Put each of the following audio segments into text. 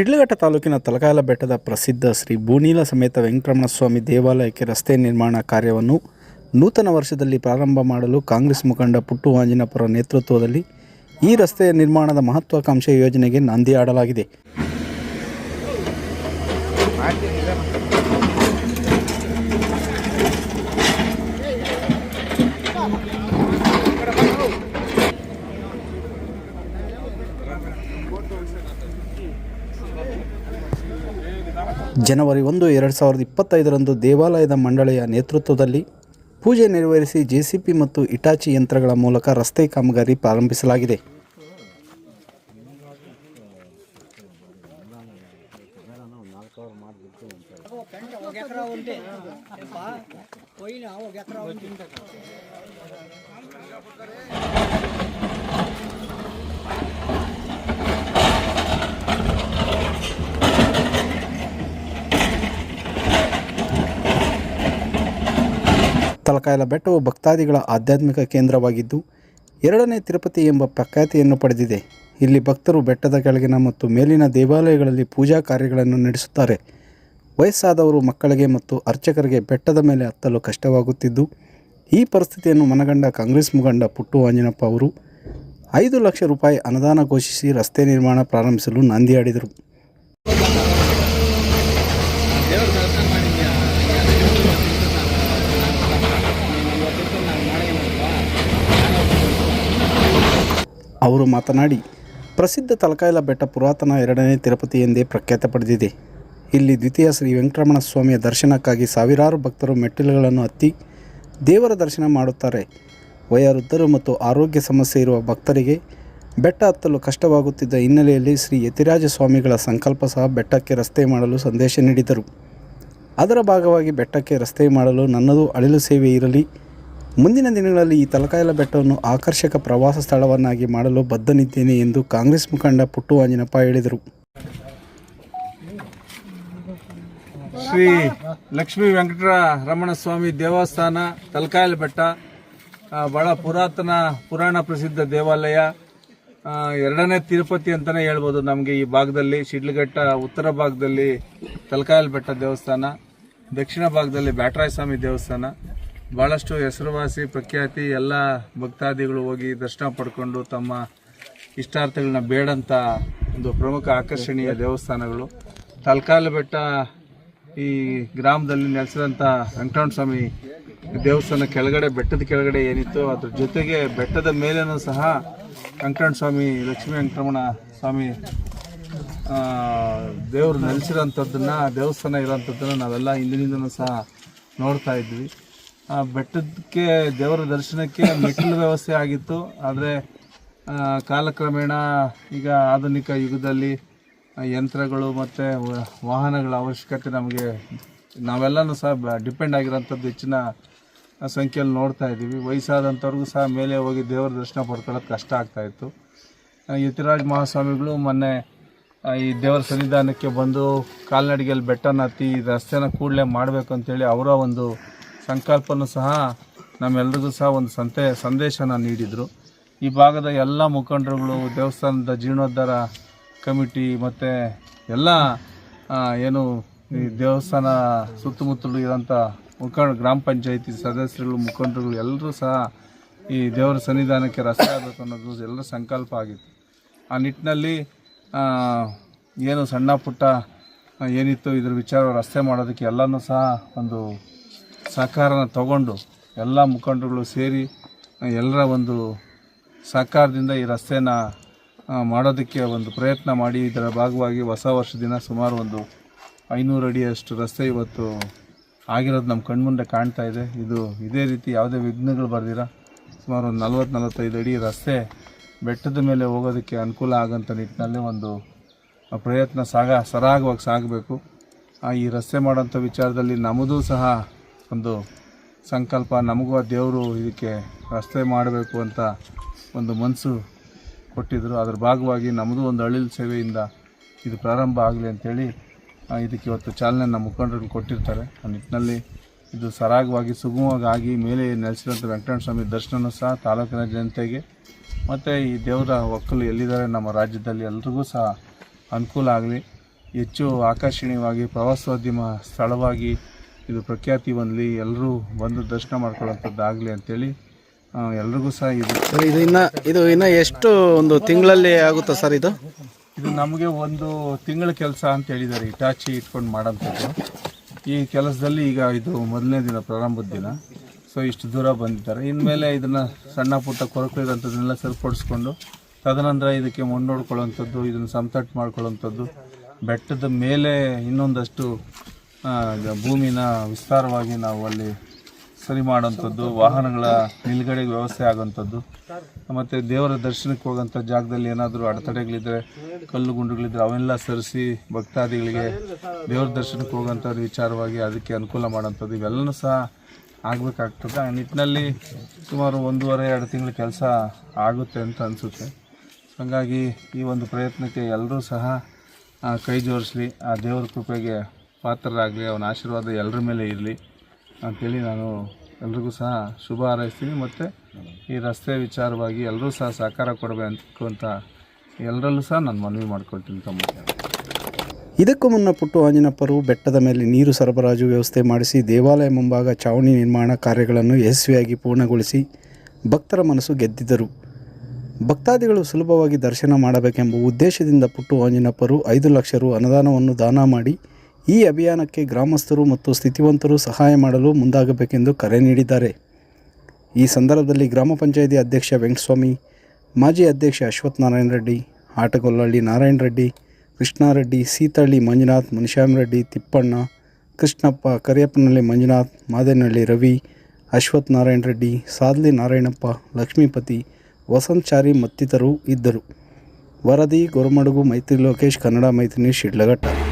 ಶಿಡ್ಲಘಟ್ಟ ತಾಲೂಕಿನ ತಲಕಾಲ ಬೆಟ್ಟದ ಪ್ರಸಿದ್ಧ ಶ್ರೀ ಭೂನೀಲ ಸಮೇತ ವೆಂಕಟರಮಣ ಸ್ವಾಮಿ ದೇವಾಲಯಕ್ಕೆ ರಸ್ತೆ ನಿರ್ಮಾಣ ಕಾರ್ಯವನ್ನು ನೂತನ ವರ್ಷದಲ್ಲಿ ಪ್ರಾರಂಭ ಮಾಡಲು ಕಾಂಗ್ರೆಸ್ ಮುಖಂಡ ಪುಟ್ಟು ಆಂಜನಪುರ ನೇತೃತ್ವದಲ್ಲಿ ಈ ರಸ್ತೆಯ ನಿರ್ಮಾಣದ ಮಹತ್ವಾಕಾಂಕ್ಷೆ ಯೋಜನೆಗೆ ನಾಂದಿ ಆಡಲಾಗಿದೆ ಜನವರಿ ಒಂದು, ಎರಡು ಸಾವಿರದ ಇಪ್ಪತ್ತೈದರಂದು ದೇವಾಲಯದ ಮಂಡಳಿಯ ನೇತೃತ್ವದಲ್ಲಿ ಪೂಜೆ ನೆರವೇರಿಸಿ ಜೆಸಿಪಿ ಮತ್ತು ಇಟಾಚಿ ಯಂತ್ರಗಳ ಮೂಲಕ ರಸ್ತೆ ಕಾಮಗಾರಿ ಪ್ರಾರಂಭಿಸಲಾಗಿದೆ. ತಲಕಾಯಲ ಬೆಟ್ಟವು ಭಕ್ತಾದಿಗಳ ಆಧ್ಯಾತ್ಮಿಕ ಕೇಂದ್ರವಾಗಿದ್ದು, ಎರಡನೇ ತಿರುಪತಿ ಎಂಬ ಪ್ರಖ್ಯಾತಿಯನ್ನು ಪಡೆದಿದೆ. ಇಲ್ಲಿ ಭಕ್ತರು ಬೆಟ್ಟದ ಕೆಳಗಿನ ಮತ್ತು ಮೇಲಿನ ದೇವಾಲಯಗಳಲ್ಲಿ ಪೂಜಾ ಕಾರ್ಯಗಳನ್ನು ನಡೆಸುತ್ತಾರೆ. ವಯಸ್ಸಾದವರು ಮಕ್ಕಳಿಗೆ ಮತ್ತು ಅರ್ಚಕರಿಗೆ ಬೆಟ್ಟದ ಮೇಲೆ ಹತ್ತಲು ಕಷ್ಟವಾಗುತ್ತಿದ್ದು, ಈ ಪರಿಸ್ಥಿತಿಯನ್ನು ಮನಗಂಡ ಕಾಂಗ್ರೆಸ್ ಮುಖಂಡ ಪುಟ್ಟು ಆಂಜನಪ್ಪ ಅವರು ಐದು ಲಕ್ಷ ರೂಪಾಯಿ ಅನುದಾನ ಘೋಷಿಸಿ ರಸ್ತೆ ನಿರ್ಮಾಣ ಪ್ರಾರಂಭಿಸಲು ನಾಂದಿಯಾಡಿದರು ಅವರು ಮಾತನಾಡಿ, ಪ್ರಸಿದ್ಧ ತಲಕಾಯಲ ಬೆಟ್ಟ ಪುರಾತನ ಎರಡನೇ ತಿರುಪತಿ ಎಂದೇ ಪ್ರಖ್ಯಾತ ಪಡೆದಿದೆ. ಇಲ್ಲಿ ದ್ವಿತೀಯ ಶ್ರೀ ವೆಂಕಟರಮಣ ಸ್ವಾಮಿಯ ದರ್ಶನಕ್ಕಾಗಿ ಸಾವಿರಾರು ಭಕ್ತರು ಮೆಟ್ಟಿಲುಗಳನ್ನು ಹತ್ತಿ ದೇವರ ದರ್ಶನ ಮಾಡುತ್ತಾರೆ. ವಯೋವೃದ್ಧರು ಮತ್ತು ಆರೋಗ್ಯ ಸಮಸ್ಯೆ ಇರುವ ಭಕ್ತರಿಗೆ ಬೆಟ್ಟ ಹತ್ತಲು ಕಷ್ಟವಾಗುತ್ತಿದ್ದ ಹಿನ್ನೆಲೆಯಲ್ಲಿ ಶ್ರೀ ಯತಿರಾಜ ಸ್ವಾಮಿಗಳ ಸಂಕಲ್ಪ ಸಹ ಬೆಟ್ಟಕ್ಕೆ ರಸ್ತೆ ಮಾಡಲು ಸಂದೇಶ ನೀಡಿದರು. ಅದರ ಭಾಗವಾಗಿ ಬೆಟ್ಟಕ್ಕೆ ರಸ್ತೆ ಮಾಡಲು ನನ್ನದು ಅಳಿಲು ಸೇವೆ ಇರಲಿ. ಮುಂದಿನ ದಿನಗಳಲ್ಲಿ ಈ ತಲಕಾಯಲ ಬೆಟ್ಟವನ್ನು ಆಕರ್ಷಕ ಪ್ರವಾಸ ಸ್ಥಳವನ್ನಾಗಿ ಮಾಡಲು ಬದ್ಧನಿದ್ದೇನೆ ಎಂದು ಕಾಂಗ್ರೆಸ್ ಮುಖಂಡ ಪುಟ್ಟು ಆಂಜನಪ್ಪ ಹೇಳಿದರು. ಶ್ರೀ ಲಕ್ಷ್ಮೀ ವೆಂಕಟರ ರಮಣ ಸ್ವಾಮಿ ದೇವಸ್ಥಾನ, ತಲಕಾಯಲ ಬೆಟ್ಟ ಬಹಳ ಪುರಾತನ ಪುರಾಣ ಪ್ರಸಿದ್ಧ ದೇವಾಲಯ ಎರಡನೇ ತಿರುಪತಿ ಅಂತಲೇ ಹೇಳ್ಬೋದು ನಮಗೆ ಈ ಭಾಗದಲ್ಲಿ, ಶಿಡ್ಲಘಟ್ಟ ಉತ್ತರ ಭಾಗದಲ್ಲಿ ತಲಕಾಯಲ ಬೆಟ್ಟ ದೇವಸ್ಥಾನ, ದಕ್ಷಿಣ ಭಾಗದಲ್ಲಿ ಬ್ಯಾಟರಾಯ ಸ್ವಾಮಿ ದೇವಸ್ಥಾನ ಬಹಳಷ್ಟು ಹೆಸರುವಾಸಿ, ಪ್ರಖ್ಯಾತಿ ಎಲ್ಲ ಭಕ್ತಾದಿಗಳು ಹೋಗಿ ದರ್ಶನ ಪಡ್ಕೊಂಡು ತಮ್ಮ ಇಷ್ಟಾರ್ಥಗಳನ್ನ ಬೇಡಂತ ಒಂದು ಪ್ರಮುಖ ಆಕರ್ಷಣೀಯ ದೇವಸ್ಥಾನಗಳು. ತಲಕಾಲ ಬೆಟ್ಟ ಈ ಗ್ರಾಮದಲ್ಲಿ ನೆಲೆಸಿದಂಥ ವೆಂಕಟರಮಣ ಸ್ವಾಮಿ ದೇವಸ್ಥಾನ ಕೆಳಗಡೆ, ಬೆಟ್ಟದ ಕೆಳಗಡೆ ಏನಿತ್ತು ಅದ್ರ ಜೊತೆಗೆ ಬೆಟ್ಟದ ಮೇಲೇನೂ ಸಹ ವೆಂಕಟರಮಣ ಸ್ವಾಮಿ, ಲಕ್ಷ್ಮೀ ವೆಂಕಟರಮಣ ಸ್ವಾಮಿ ದೇವರು ನೆಲೆಸಿರೋಂಥದ್ದನ್ನು ದೇವಸ್ಥಾನ ಇರೋಂಥದ್ದನ್ನು ನಾವೆಲ್ಲ ಹಿಂದಿನಿಂದನೂ ಸಹ ನೋಡ್ತಾ ಇದ್ವಿ. ಆ, ಬೆಟ್ಟಕ್ಕೆ, ದೇವರ ದರ್ಶನಕ್ಕೆ ಮೆಟ್ಟಿಲು ವ್ಯವಸ್ಥೆ ಆಗಿತ್ತು. ಆದರೆ ಕಾಲಕ್ರಮೇಣ ಈಗ ಆಧುನಿಕ ಯುಗದಲ್ಲಿ ಯಂತ್ರಗಳು ಮತ್ತು ವಾಹನಗಳ ಅವಶ್ಯಕತೆ ನಮಗೆ, ನಾವೆಲ್ಲನೂ ಸಹ ಡಿಪೆಂಡ್ ಆಗಿರೋಂಥದ್ದು ಹೆಚ್ಚಿನ ಸಂಖ್ಯೆಯಲ್ಲಿ ನೋಡ್ತಾ ಇದ್ದೀವಿ. ವಯಸ್ಸಾದಂಥವ್ರಿಗೂ ಸಹ ಮೇಲೆ ಹೋಗಿ ದೇವರ ದರ್ಶನ ಪಡ್ಕೊಳ್ಳೋದು ಕಷ್ಟ ಆಗ್ತಾ ಇತ್ತು. ಯತಿರಾಜ್ ಮಹಾಸ್ವಾಮಿಗಳು ಮೊನ್ನೆ ಈ ದೇವರ ಸನ್ನಿಧಾನಕ್ಕೆ ಬಂದು ಕಾಲ್ನಡಿಗೆಯಲ್ಲಿ ಬೆಟ್ಟನ ಹತ್ತಿ ರಸ್ತೆನ ಕೂಡಲೇ ಮಾಡಬೇಕು ಅಂತೇಳಿ ಅವರ ಒಂದು ಸಂಕಲ್ಪನೂ ಸಹ ನಮ್ಮೆಲ್ರಿಗೂ ಸಹ ಒಂದು ಸಂತೆ, ಸಂದೇಶನ ನೀಡಿದರು. ಈ ಭಾಗದ ಎಲ್ಲ ಮುಖಂಡರುಗಳು, ದೇವಸ್ಥಾನದ ಜೀರ್ಣೋದ್ಧಾರ ಕಮಿಟಿ ಮತ್ತು ಎಲ್ಲ ಏನು ದೇವಸ್ಥಾನ ಸುತ್ತಮುತ್ತಲು ಇರೋಂಥ ಮುಖಂಡ, ಗ್ರಾಮ ಪಂಚಾಯಿತಿ ಸದಸ್ಯರುಗಳು ಮುಖಂಡರುಗಳು ಎಲ್ಲರೂ ಸಹ ಈ ದೇವರ ಸನ್ನಿಧಾನಕ್ಕೆ ರಸ್ತೆ ಆಗಬೇಕು ಅನ್ನೋದು ಎಲ್ಲರ ಸಂಕಲ್ಪ ಆಗಿತ್ತು. ಆ ನಿಟ್ಟಿನಲ್ಲಿ ಏನು ಸಣ್ಣ ಪುಟ್ಟ ಏನಿತ್ತು ಇದ್ರ ವಿಚಾರ ರಸ್ತೆ ಮಾಡೋದಕ್ಕೆ ಎಲ್ಲನೂ ಸಹ ಒಂದು ಸಹಕಾರನ ತಗೊಂಡು ಎಲ್ಲ ಮುಖಂಡರುಗಳು ಸೇರಿ ಎಲ್ಲರ ಒಂದು ಸಹಕಾರದಿಂದ ಈ ರಸ್ತೆನ ಮಾಡೋದಕ್ಕೆ ಒಂದು ಪ್ರಯತ್ನ ಮಾಡಿ. ಇದರ ಭಾಗವಾಗಿ ಹೊಸ ವರ್ಷ ದಿನ ಸುಮಾರು ಒಂದು ಐನೂರು ಅಡಿಯಷ್ಟು ರಸ್ತೆ ಇವತ್ತು ಆಗಿರೋದು ನಮ್ಮ ಕಣ್ಮುಂದೆ ಕಾಣ್ತಾ ಇದೆ. ಇದು ಇದೇ ರೀತಿ ಯಾವುದೇ ವಿಘ್ನಗಳು ಬರ್ದಿರ. ಸುಮಾರು ಒಂದು ನಲ್ವತ್ತು, ನಲವತ್ತೈದು ಅಡಿ ರಸ್ತೆ ಬೆಟ್ಟದ ಮೇಲೆ ಹೋಗೋದಕ್ಕೆ ಅನುಕೂಲ ಆಗೋಂಥ ನಿಟ್ಟಿನಲ್ಲಿ ಒಂದು ಪ್ರಯತ್ನ ಸಾಗ, ಸರಾಗವಾಗಿ ಸಾಗಬೇಕು. ಈ ರಸ್ತೆ ಮಾಡೋಂಥ ವಿಚಾರದಲ್ಲಿ ನಮ್ಮದೂ ಸಹ ಒಂದು ಸಂಕಲ್ಪ, ನಮಗೂ ಆ ದೇವರು ಇದಕ್ಕೆ ರಸ್ತೆ ಮಾಡಬೇಕು ಅಂತ ಒಂದು ಮನಸ್ಸು ಕೊಟ್ಟಿದ್ದರು ಅದ್ರ ಭಾಗವಾಗಿ ನಮ್ಮದು ಒಂದು ಅಳಿಲ್ ಸೇವೆಯಿಂದ ಇದು ಪ್ರಾರಂಭ ಆಗಲಿ ಅಂಥೇಳಿ ಇದಕ್ಕೆ ಇವತ್ತು ಚಾಲನೆ ನಮ್ಮ ಮುಖಂಡರು ಕೊಟ್ಟಿರ್ತಾರೆ. ಆ ನಿಟ್ಟಿನಲ್ಲಿ ಇದು ಸರಾಗವಾಗಿ, ಸುಗಮವಾಗಿ ಆಗಿ ಮೇಲೆ ನೆಲೆಸಿರುವಂಥ ವೆಂಕಟರಮಣ ಸ್ವಾಮಿ ದರ್ಶನವೂ ಸಹ ತಾಲೂಕಿನ ಜನತೆಗೆ, ಮತ್ತು ಈ ದೇವರ ಒಕ್ಕಲು ಎಲ್ಲಿದ್ದಾರೆ ನಮ್ಮ ರಾಜ್ಯದಲ್ಲಿ ಎಲ್ರಿಗೂ ಸಹ ಅನುಕೂಲ ಆಗಲಿ. ಹೆಚ್ಚು ಆಕರ್ಷಣೀಯವಾಗಿ ಪ್ರವಾಸೋದ್ಯಮ ಸ್ಥಳವಾಗಿ ಇದು ಪ್ರಖ್ಯಾತಿ ಹೊಂದಲಿ ಎಲ್ಲರೂ ಬಂದು ದರ್ಶನ ಮಾಡ್ಕೊಳ್ಳೋಂಥದ್ದಾಗಲಿ ಅಂತೇಳಿ ಎಲ್ರಿಗೂ ಸಹ ಇದು ಸರ್ ಇದು ಇನ್ನು ಇದು ಇನ್ನು ಎಷ್ಟು ಒಂದು ತಿಂಗಳಲ್ಲಿ ಆಗುತ್ತೆ ಸರ್ ಇದು? ಇದು ನಮಗೆ ಒಂದು ತಿಂಗಳ ಕೆಲಸ ಅಂತ ಹೇಳಿದ್ದಾರೆ ಇಟಾಚಿ ಇಟ್ಕೊಂಡು ಮಾಡೋಂಥದ್ದು. ಈ ಕೆಲಸದಲ್ಲಿ ಈಗ ಇದು ಮೊದಲನೇ ದಿನ ಪ್ರಾರಂಭದ ದಿನ. ಸೊ ಇಷ್ಟು ದೂರ ಬಂದಿದ್ದಾರೆ. ಇನ್ಮೇಲೆ ಇದನ್ನು ಸಣ್ಣ ಪುಟ್ಟ ಕೊರಕುಳಿದಂಥದ್ದನ್ನೆಲ್ಲ ಸರಿಪಡಿಸ್ಕೊಂಡು ತದನಂತರ ಇದಕ್ಕೆ ಮುನ್ನೋಡ್ಕೊಳ್ಳೋಂಥದ್ದು ಇದನ್ನು ಸಮತಟ್ಟು ಮಾಡ್ಕೊಳ್ಳೋಂಥದ್ದು ಬೆಟ್ಟದ ಮೇಲೆ ಇನ್ನೊಂದಷ್ಟು ಭೂಮಿನ ವಿಸ್ತಾರವಾಗಿ ನಾವು ಅಲ್ಲಿ ಸರಿ ಮಾಡೋಂಥದ್ದು ವಾಹನಗಳ ನಿಲುಗಡೆಗೆ ವ್ಯವಸ್ಥೆ ಆಗೋಂಥದ್ದು ಮತ್ತು ದೇವರ ದರ್ಶನಕ್ಕೆ ಹೋಗೋಂಥ ಜಾಗದಲ್ಲಿ ಏನಾದರೂ ಅಡೆತಡೆಗಳಿದ್ದರೆ ಕಲ್ಲು ಗುಂಡುಗಳಿದ್ದರೆ ಅವೆಲ್ಲ ಸರಿಸಿ ಭಕ್ತಾದಿಗಳಿಗೆ ದೇವರ ದರ್ಶನಕ್ಕೆ ಹೋಗೋಂಥದ್ದು ವಿಚಾರವಾಗಿ ಅದಕ್ಕೆ ಅನುಕೂಲ ಮಾಡೋಂಥದ್ದು ಇವೆಲ್ಲನೂ ಸಹ ಆಗಬೇಕಾಗ್ತದೆ. ಆ ನಿಟ್ಟಿನಲ್ಲಿ ಸುಮಾರು ಒಂದೂವರೆ, ಎರಡು ತಿಂಗಳ ಕೆಲಸ ಆಗುತ್ತೆ ಅಂತ ಅನಿಸುತ್ತೆ. ಹಾಗಾಗಿ ಈ ಒಂದು ಪ್ರಯತ್ನಕ್ಕೆ ಎಲ್ಲರೂ ಸಹ ಕೈ ಜೋಡಿಸ್ಲಿ, ಆ ದೇವರ ಕೃಪೆಗೆ ಪಾತ್ರರಾಗಲಿ, ಅವನ ಆಶೀರ್ವಾದ ಎಲ್ಲರ ಮೇಲೆ ಇರಲಿ ಅಂಥೇಳಿ ನಾನು ಎಲ್ರಿಗೂ ಸಹ ಶುಭ ಹಾರೈಸ್ತೀನಿ. ಮತ್ತು ಈ ರಸ್ತೆ ವಿಚಾರವಾಗಿ ಎಲ್ಲರೂ ಸಹ ಸಹಕಾರ ಕೊಡಬೇಕು ಅಂತ ಎಲ್ಲರಲ್ಲೂ ಸಹ ನಾನು ಮನವಿ ಮಾಡ್ಕೊಳ್ತೀನಿ ತಮ್ಮ ಇದಕ್ಕೂ ಮುನ್ನ ಪುಟ್ಟು ಆಂಜನಪ್ಪರು ಬೆಟ್ಟದ ಮೇಲೆ ನೀರು ಸರಬರಾಜು ವ್ಯವಸ್ಥೆ ಮಾಡಿಸಿ ದೇವಾಲಯ ಮುಂಭಾಗ ಚಾವಣಿ ನಿರ್ಮಾಣ ಕಾರ್ಯಗಳನ್ನು ಯಶಸ್ವಿಯಾಗಿ ಪೂರ್ಣಗೊಳಿಸಿ ಭಕ್ತರ ಮನಸ್ಸು ಗೆದ್ದಿದ್ದರು. ಭಕ್ತಾದಿಗಳು ಸುಲಭವಾಗಿ ದರ್ಶನ ಮಾಡಬೇಕೆಂಬ ಉದ್ದೇಶದಿಂದ ಪುಟ್ಟು ಆಂಜನಪ್ಪರು ಐದು ಲಕ್ಷ ರು ಅನುದಾನವನ್ನು ದಾನ ಮಾಡಿ ಈ ಅಭಿಯಾನಕ್ಕೆ ಗ್ರಾಮಸ್ಥರು ಮತ್ತು ಸ್ಥಿತಿವಂತರು ಸಹಾಯ ಮಾಡಲು ಮುಂದಾಗಬೇಕೆಂದು ಕರೆ ನೀಡಿದ್ದಾರೆ. ಈ ಸಂದರ್ಭದಲ್ಲಿ ಗ್ರಾಮ ಪಂಚಾಯಿತಿ ಅಧ್ಯಕ್ಷ ವೆಂಕಟಸ್ವಾಮಿ, ಮಾಜಿ ಅಧ್ಯಕ್ಷ ಅಶ್ವಥ್ ನಾರಾಯಣ ರೆಡ್ಡಿ ಆಟಗೊಲ್ಲಹಳ್ಳಿ ನಾರಾಯಣ ರೆಡ್ಡಿ ಕೃಷ್ಣಾರೆಡ್ಡಿ ಸೀತಳ್ಳಿ ಮಂಜುನಾಥ್ ಮುನಿಶ್ಯಾಮ್ ರೆಡ್ಡಿ, ತಿಪ್ಪಣ್ಣ, ಕೃಷ್ಣಪ್ಪ, ಕರಿಯಪ್ಪನಹಳ್ಳಿ ಮಂಜುನಾಥ್, ಮಾದೇನಹಳ್ಳಿ ರವಿ, ಅಶ್ವಥ್ ನಾರಾಯಣ ರೆಡ್ಡಿ, ಸಾದ್ಲಿ ನಾರಾಯಣಪ್ಪ, ಲಕ್ಷ್ಮೀಪತಿ ವಸಂತಚಾರಿ ಮತ್ತಿತರರು ಇದ್ದರು. ವರದಿ, ಗೊರಮಡುಗು, ಮೈತ್ರಿ ಲೋಕೇಶ್, ಕನ್ನಡ ಮೈತ್ರಿ ಶಿಡ್ಲಘಟ್ಟ.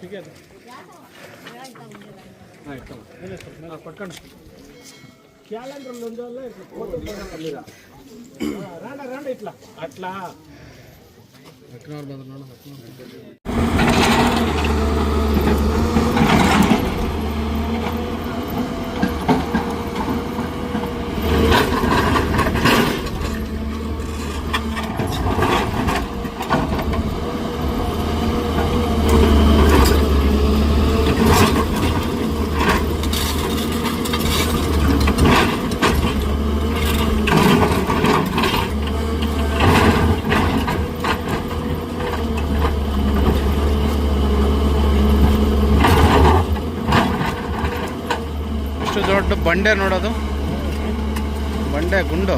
ठीक है పట్టుకోండి. క్యాలెండర్ ఉంది వల్ల ఇట్లా. రాండా రాండా ఇట్లా. అట్లా. ದೊಡ್ಡ ಬಂಡೆ ನೋಡೋದು. ಬಂಡೆ ಗುಂಡು.